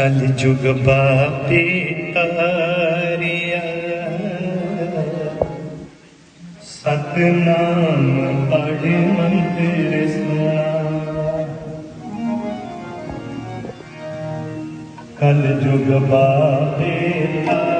ਕਲ ਜੁਗ ਬਾਪੇ ਤਾਰਿਆ। ਸਤਨਾਮ ਪੜ ਮੰਤਰ ਸੁਨਾ ਕਲ ਜੁਗ ਬਾਪੇ ਤਾਰਿਆ।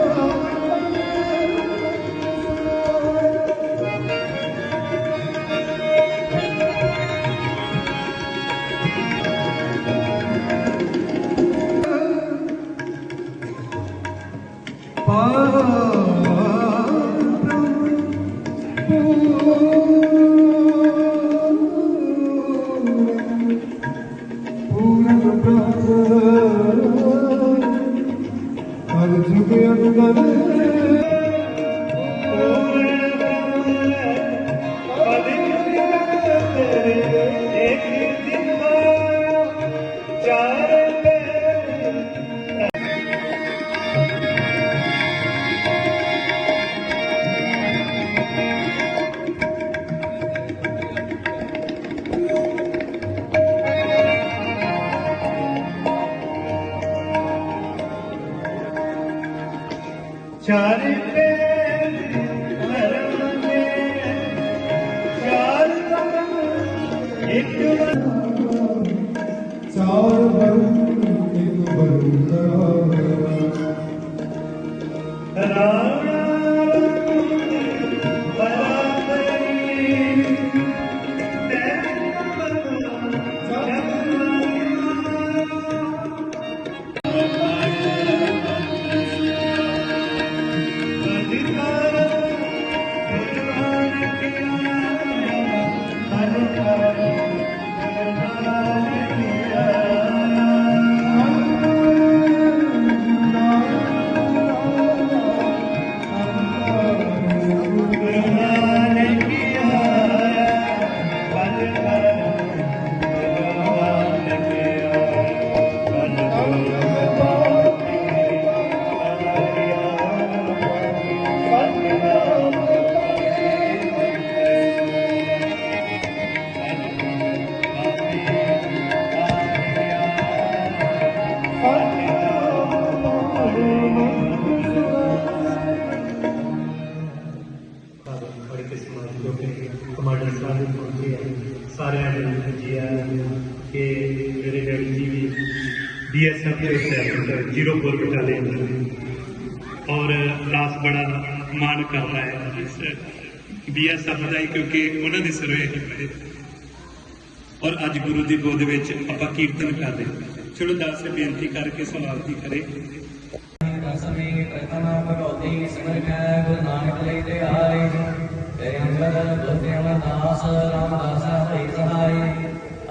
চারিত্রে ਬੀਐਸਐਫ ਦੇ ਉੱਤੇ ਜ਼ੀਰੋ ਫੋਰ ਬਟਾਲੀਅਨ ਔਰ ਦਾਸ ਬੜਾ ਮਾਣ ਕਰਦਾ ਹੈ ਇਸ ਬੀਐਸਐਫ ਦਾ ਹੀ ਕਿਉਂਕਿ ਉਹਨਾਂ ਦੇ ਸਰਵੇ ਹੈ ਔਰ ਅੱਜ ਗੁਰੂ ਦੀ ਗੋਦ ਵਿੱਚ ਆਪਾਂ ਕੀਰਤਨ ਕਰਦੇ ਹਾਂ। ਚਲੋ ਦਾਸ ਬੇਨਤੀ ਕਰਕੇ ਸਵਾਲ ਦੀ ਕਰੇ ਦਸਮੀ ਪ੍ਰਥਮ ਭਗਉਤੀ ਸਿਮਰ ਕੈ ਗੁਰੂ ਨਾਨਕ ਲਈ ਤੇ ਆਏ ਤੇ ਅੰਗਦ ਬੁੱਧਿ ਅਮਰਦਾਸ ਰਾਮਦਾਸ ਭਈ ਸਹਾਈ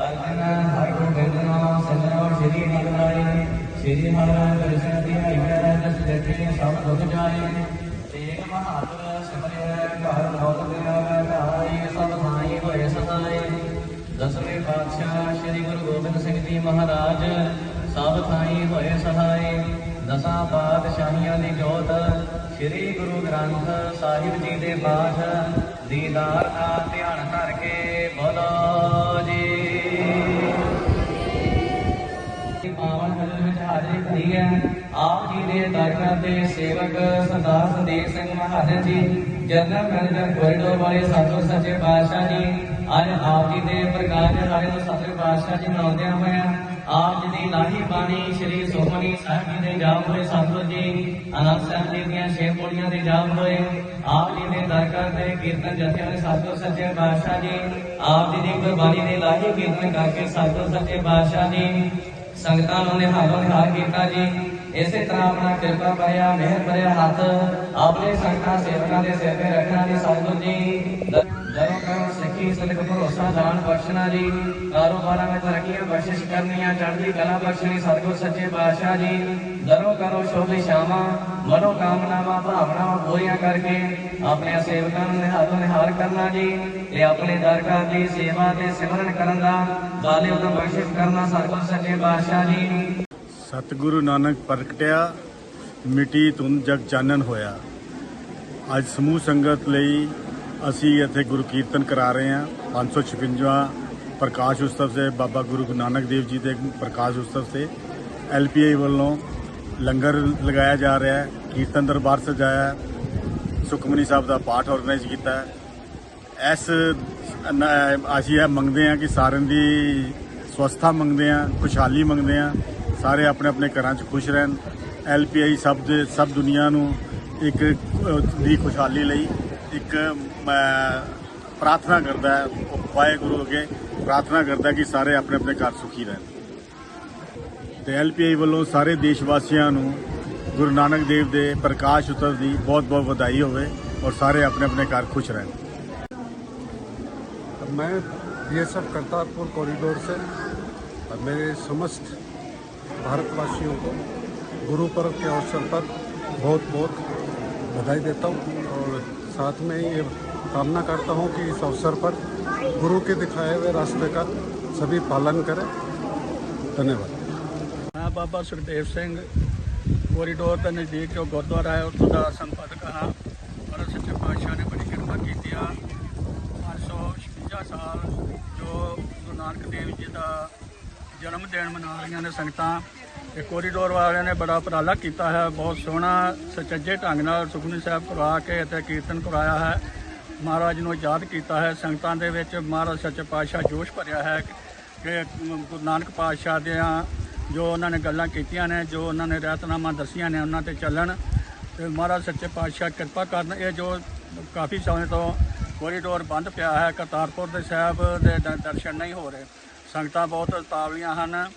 ਅਰਜਨ ਹਰਿ ਗੋਬਿੰਦ ਨਾਮ ਸਿਮਰੋ ਸ਼੍ਰੀ ਨਿਗਰਾਈ ਸ਼੍ਰੀ ਮਹਾਰਾਜ ਦਰਸ਼ਨ ਦੀ ਹਾਈ ਮੈਂ ਦਸ ਸਭ ਦੁਖ ਜਾਏ ਤੇਗ ਬਹਾਦਰ ਸਿਮਰਿਆ, ਘਰ ਬਹੁਤ ਦੇ ਆਵੇ ਭਾਈ ਸਭ ਸਾਈ ਹੋਏ ਸਹਾਈ ਦਸਵੇਂ ਪਾਤਸ਼ਾਹ ਸ੍ਰੀ ਗੁਰੂ ਗੋਬਿੰਦ ਸਿੰਘ ਜੀ ਮਹਾਰਾਜ, ਸਭ ਥਾਈ ਹੋਏ ਸਹਾਈ ਦਸਾਂ ਪਾਤਸ਼ਾਹੀਆਂ ਦੀ ਜੋਤ, ਸ੍ਰੀ ਗੁਰੂ ਗ੍ਰੰਥ ਸਾਹਿਬ ਜੀ ਦੇ ਪਾਠ, ਦੀਦਾਰ ਦਾ ਧਿਆਨ ਕਰਕੇ ਬੋਲੋ। ਜੀ ਹੈ? ਆਪ ਜੀ ਦੇ ਦਰਗਾਹ ਦੇ ਸੇਵਕ ਸਰਦਾਰ ਸੰਦੀਪ ਸਿੰਘ ਮਹਾਜਨ ਜੀ, ਜਨਰਲ ਮੈਨੇਜਰ ਕੋਰੀਡੋਰ ਵਾਲੇ ਸਾਧੂ ਸੱਚੇ ਪਾਤਸ਼ਾਹ ਜੀ, ਅੱਜ ਆਪ ਜੀ ਦੇ ਪ੍ਰਕਾਸ਼ ਦਿਹਾੜੇ ਨੂੰ ਸੱਚੇ ਪਾਤਸ਼ਾਹ ਜੀ ਮਨਾਉਂਦਿਆਂ ਹੋਇਆਂ ਆਪ ਜੀ ਦੀ ਲਾਹੀ ਬਾਣੀ ਸ੍ਰੀ ਸੁਖਮਨੀ ਸਾਹਿਬ ਜੀ ਦੇ ਜਾਪ ਹੋਏ ਸਤਿਗੁਰ ਜੀ, ਅਨੰਦ ਸਾਹਿਬ ਜੀ ਦੀਆਂ ਛੇ ਪੌੜੀਆਂ ਦੇ ਜਾਪ ਹੋਏ। ਆਪ ਜੀ ਦੇ ਦਰਗਾਹ ਤੇ ਕੀਰਤਨ ਜਥਿਆਂ ਦੇ ਸਤਿਗੁਰ ਸੱਚੇ ਪਾਤਸ਼ਾਹ ਜੀ, ਆਪ ਜੀ ਦੀ ਗੁਰਬਾਣੀ ਦੇ ਲਾਹੀ ਕੀਰਤਨ ਕਰਕੇ ਸਤਿਗੁਰ ਸੱਚੇ ਪਾਤਸ਼ਾਹ ਜੀ ਸੰਗਤਾਂ ਨੂੰ ਨਿਹਾਲੋ ਨਿਹਾਲ ਕੀਤਾ ਜੀ। ਇਸੇ ਤਰ੍ਹਾਂ ਆਪਣਾ ਕਿਰਪਾ ਭਰਿਆ, ਮਿਹਰ ਭਰਿਆ ਹੱਥ। ਆਪਣੇ ਸੰਗਤਾਂ ਸੇਵਕਾਂ ਦੇ ਸਿਰ ਤੇ ਰੱਖਣਾ ਜੀ ਸਤਿਗੁਰ ਜੀ। ਦ- ਭਰੋਸਾ, ਦਾਨ, ਬਖਸ਼ਣਾ ਜੀ। ਕਾਰੋਬਾਰਾਂ ਵਿੱਚ ਤਰੱਕੀਆਂ, ਬਖਸ਼ਿਸ਼ ਕਰਨੀਆਂ, ਚੜ੍ਹਦੀ ਕਲਾ ਬਖਸ਼ਣੀ, ਸਤਿਗੁਰ ਸੱਚੇ ਪਾਤਸ਼ਾਹ ਜੀ। ਦਰੋਂ ਕਰੋ ਸ਼ੁਭ ਇਸ਼ਾਵਾਂ ਮਨੋ ਕਾਮਨਾਵਾਂ, ਭਾਵਨਾਵਾਂ ਪੂਰੀਆਂ ਕਰਕੇ ਆਪਣੇ ਸੇਵਕਾਂ ਨੂੰ ਨਿਹਾਲੋ ਨਿਹਾਲ ਕਰਨਾ ਜੀ ਤੇ ਆਪਣੇ ਦਰਗਾਹ ਦੀ ਸੇਵਾ ਤੇ ਸਿਮਰਨ ਕਰਨ ਦਾ ਦਾਲੇ ਉਦੋਂ ਬਖਸ਼ਿਸ਼ ਕਰਨਾ ਸਤਿਗੁਰ ਸੱਚੇ ਪਾਤਸ਼ਾਹ ਜੀ। ਸਤਿਗੁਰੂ ਨਾਨਕ ਪ੍ਰਗਟਿਆ ਮਿਟੀ ਤੁਨ ਜਗ ਚਾਨਣ ਹੋਇਆ। ਅੱਜ ਸਮੂਹ ਸੰਗਤ ਲਈ ਅਸੀਂ ਇੱਥੇ ਗੁਰੂ ਕੀਰਤਨ ਕਰਾ ਰਹੇ ਹਾਂ 556ਵਾਂ ਪ੍ਰਕਾਸ਼ ਉਤਸਵ ਸੇ ਬਾਬਾ ਗੁਰੂ ਨਾਨਕ ਦੇਵ ਜੀ ਦੇ ਪ੍ਰਕਾਸ਼ ਉਤਸਵ ਸੇ ਐਲਪੀਆਈ ਵੱਲੋਂ ਲੰਗਰ ਲਗਾਇਆ ਜਾ ਰਿਹਾ ਹੈ, ਕੀਰਤਨ ਦਰਬਾਰ ਸਜਾਇਆ ਹੈ, ਸੁਖਮਨੀ ਸਾਹਿਬ ਦਾ ਪਾਠ ਆਰਗੇਨਾਈਜ਼ ਕੀਤਾ ਹੈ। ਇਸ ਅਸੀਂ ਇਹ ਮੰਗਦੇ ਹਾਂ ਕਿ ਸਾਰਿਆਂ ਦੀ ਸਵਸਥਾ ਮੰਗਦੇ ਹਾਂ, ਖੁਸ਼ਹਾਲੀ ਮੰਗਦੇ ਹਾਂ, ਸਾਰੇ ਆਪਣੇ ਆਪਣੇ ਘਰਾਂ 'ਚ ਖੁਸ਼ ਰਹਿਣ। ਐਲਪੀਆਈ ਸਭ ਦੇ, ਸਭ ਦੁਨੀਆ ਨੂੰ ਇੱਕ ਦੀ ਖੁਸ਼ਹਾਲੀ ਲਈ ਇੱਕ ਮੈਂ ਪ੍ਰਾਰਥਨਾ ਕਰਦਾ ਹੈ ਉਹ ਵਾਹਿਗੁਰੂ ਅੱਗੇ ਪ੍ਰਾਰਥਨਾ ਕਰਦਾ ਕਿ ਸਾਰੇ ਆਪਣੇ ਆਪਣੇ ਘਰ ਸੁਖੀ ਰਹਿਣ ਤੇ ਐਲਪੀਆਈ ਵੱਲੋਂ ਸਾਰੇ ਦੇਸ਼ ਵਾਸੀਆਂ ਨੂੰ ਗੁਰੂ ਨਾਨਕ ਦੇਵ ਦੇ ਪ੍ਰਕਾਸ਼ ਉਤਸਵ ਦੀ ਬਹੁਤ ਬਹੁਤ ਵਧਾਈ ਹੋਵੇ ਔਰ ਸਾਰੇ ਆਪਣੇ ਆਪਣੇ ਘਰ ਖੁਸ਼ ਰਹਿਣ मैं बीएसएफ करतारपुर कॉरिडोर से और मेरे समस्त भारतवासियों को गुरु पर्व के अवसर पर बहुत बहुत बधाई देता हूँ और साथ में ये कामना करता हूँ कि इस अवसर पर गुरु के दिखाए हुए रास्ते का सभी पालन करें धन्यवाद ਮੈਂ ਬਾਬਾ ਸੁਖਦੇਵ ਸਿੰਘ ਕੋਰੀਡੋਰ ਦੇ ਨਜ਼ਦੀਕ ਜੋ ਗੁਰਦੁਆਰਾ ਹੈ ਉੱਥੋਂ ਦਾ ਸੰਪਾਦਕ ਹਾਂ ਪਰ ਸੱਚੇ ਪਾਤਸ਼ਾਹ ਨੇ ਬੜੀ ਕਿਰਪਾ ਕੀਤੀ ਆ 556 ਸਾਲ ਜੋ ਗੁਰੂ ਨਾਨਕ ਦੇਵ ਜੀ ਦਾ ਜਨਮ ਦਿਨ ਮਨਾ ਰਹੀਆਂ ਨੇ ਸੰਗਤਾਂ ਇਹ ਕੋਰੀਡੋਰ ਵਾਲਿਆਂ ਨੇ ਬੜਾ ਉਪਰਾਲਾ ਕੀਤਾ ਹੈ। ਬਹੁਤ ਸੋਹਣਾ, ਸੁਚੱਜੇ ਢੰਗ ਨਾਲ ਸੁਖਮਨੀ ਸਾਹਿਬ ਕਰਵਾ ਕੇ ਅਤੇ ਕੀਰਤਨ ਕਰਾਇਆ ਹੈ। ਮਹਾਰਾਜ ਨੂੰ ਯਾਦ ਕੀਤਾ ਹੈ। ਸੰਗਤਾਂ ਦੇ ਵਿੱਚ ਮਹਾਰਾਜ ਸੱਚੇ ਪਾਤਸ਼ਾਹ ਜੋਸ਼ ਭਰਿਆ ਹੈ ਕਿ ਗੁਰੂ ਨਾਨਕ ਪਾਤਸ਼ਾਹ ਦੀਆਂ ਜੋ ਉਹਨਾਂ ਨੇ ਗੱਲਾਂ ਕੀਤੀਆਂ ਨੇ, ਜੋ ਉਹਨਾਂ ਨੇ ਰਹਿਤਨਾਮਾ ਦੱਸੀਆਂ ਨੇ, ਉਹਨਾਂ ਤੇ ਚੱਲਣ। ਤੇ ਮਹਾਰਾਜ ਸੱਚੇ ਪਾਤਸ਼ਾਹ ਕਿਰਪਾ ਕਰਨ। ਇਹ ਜੋ ਕਾਫੀ ਸਮੇਂ ਤੋਂ ਕੋਰੀਡੋਰ ਬੰਦ ਪਿਆ ਹੈ, ਕਰਤਾਰਪੁਰ ਦੇ ਸਾਹਿਬ ਦੇ ਦਰਸ਼ਨ ਨਹੀਂ ਹੋ ਰਹੇ। ਸੰਗਤਾਂ ਬਹੁਤ ਤਾਵਲੀਆਂ ਹਨ।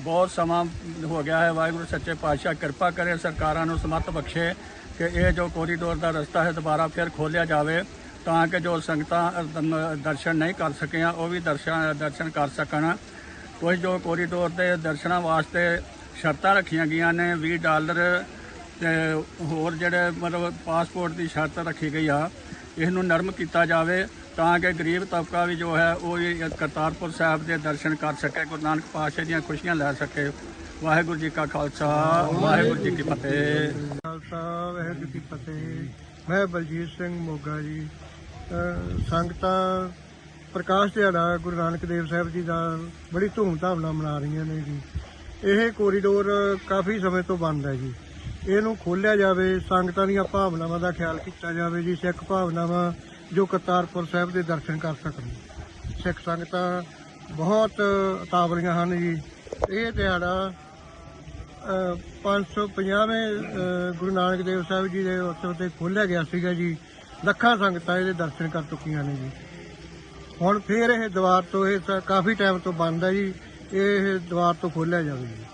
ਬਹੁਤ ਸਮਾਂ ਹੋ ਗਿਆ ਹੈ। ਵਾਹਿਗੁਰੂ ਸੱਚੇ ਪਾਤਸ਼ਾਹ ਕਿਰਪਾ ਕਰੇ, ਸਰਕਾਰਾਂ ਨੂੰ ਸਮਰਥ ਬਖਸ਼ੇ ਕਿ ਇਹ ਜੋ ਕੋਰੀਡੋਰ ਦਾ ਰਸਤਾ ਹੈ ਦੁਬਾਰਾ ਫਿਰ ਖੋਲ੍ਹਿਆ ਜਾਵੇ ਤਾਂ ਕਿ ਜੋ ਸੰਗਤਾਂ ਦਰਸ਼ਨ ਨਹੀਂ ਕਰ ਸਕੀਆਂ, ਉਹ ਵੀ ਦਰਸ਼ਨ ਦਰਸ਼ਨ ਕਰ ਸਕਣ। ਕੁਝ ਜੋ ਕੋਰੀਡੋਰ ਦੇ ਦਰਸ਼ਨਾਂ ਵਾਸਤੇ ਸ਼ਰਤਾਂ ਰੱਖੀਆਂ ਗਈਆਂ ਨੇ 20 ਡਾਲਰ ਤੇ ਹੋਰ ਜਿਹੜੇ ਮਤਲਬ ਪਾਸਪੋਰਟ ਦੀ ਸ਼ਰਤ ਰੱਖੀ ਗਈ ਆ, ਇਸ ਨੂੰ ਨਰਮ ਕੀਤਾ ਜਾਵੇ। ਤਾਂ ਕਿ ਗਰੀਬ ਤਬਕਾ ਵੀ ਜੋ ਹੈ ਉਹ ਵੀ ਕਰਤਾਰਪੁਰ ਸਾਹਿਬ ਦੇ ਦਰਸ਼ਨ ਕਰ ਸਕੇ, ਗੁਰੂ ਨਾਨਕ ਪਾਤਸ਼ਾਹ ਦੀਆਂ ਖੁਸ਼ੀਆਂ ਲੈ ਸਕੇ। ਵਾਹਿਗੁਰੂ ਜੀ ਕਾ ਖਾਲਸਾ, ਵਾਹਿਗੁਰੂ ਜੀ ਕੀ ਫਤਿਹ। ਖਾਲਸਾ, ਵਾਹਿਗੁਰੂ ਜੀ ਕੀ ਫਤਿਹ। ਮੈਂ ਬਲਜੀਤ ਸਿੰਘ ਮੋਗਾ ਜੀ। ਸੰਗਤਾਂ ਪ੍ਰਕਾਸ਼ ਦਿਹਾੜਾ ਗੁਰੂ ਨਾਨਕ ਦੇਵ ਸਾਹਿਬ ਜੀ ਦਾ ਬੜੀ ਧੂਮਧਾਮ ਨਾਲ ਮਨਾ ਰਹੀਆਂ ਨੇ ਜੀ। ਇਹ ਕੋਰੀਡੋਰ ਕਾਫੀ ਸਮੇਂ ਤੋਂ ਬੰਦ ਹੈ ਜੀ। ਇਹਨੂੰ ਖੋਲ੍ਹਿਆ ਜਾਵੇ, ਸੰਗਤਾਂ ਦੀਆਂ ਭਾਵਨਾਵਾਂ ਦਾ ਖਿਆਲ ਕੀਤਾ ਜਾਵੇ ਜੀ, ਸਿੱਖ ਭਾਵਨਾਵਾਂ ਜੋ ਕਰਤਾਰਪੁਰ ਸਾਹਿਬ ਦੇ ਦਰਸ਼ਨ ਕਰ ਸਕਣ। ਸਿੱਖ ਸੰਗਤਾਂ ਬਹੁਤ ਉਤਾਵਲੀਆਂ ਹਨ ਜੀ। ਇਹ ਦਿਹਾੜਾ ਅ, 550ਵੇਂ ਅ, ਗੁਰੂ ਨਾਨਕ ਦੇਵ ਸਾਹਿਬ ਜੀ ਦੇ ਉਤਸਵ ਤੇ ਖੋਲ੍ਹਿਆ ਗਿਆ ਸੀਗਾ ਜੀ। ਲੱਖਾਂ ਸੰਗਤਾਂ ਇਹਦੇ ਦਰਸ਼ਨ ਕਰ ਚੁੱਕੀਆਂ ਨੇ ਜੀ। ਹੁਣ ਫੇਰ ਇਹ ਦੁਆਰ ਤੋਂ ਇਹ ਤਾਂ ਕਾਫੀ ਟਾਈਮ ਤੋਂ ਬੰਦ ਹੈ ਜੀ। ਇਹ ਦੁਆਰ ਤੋਂ ਖੋਲ੍ਹਿਆ ਜਾਵੇ ਜੀ।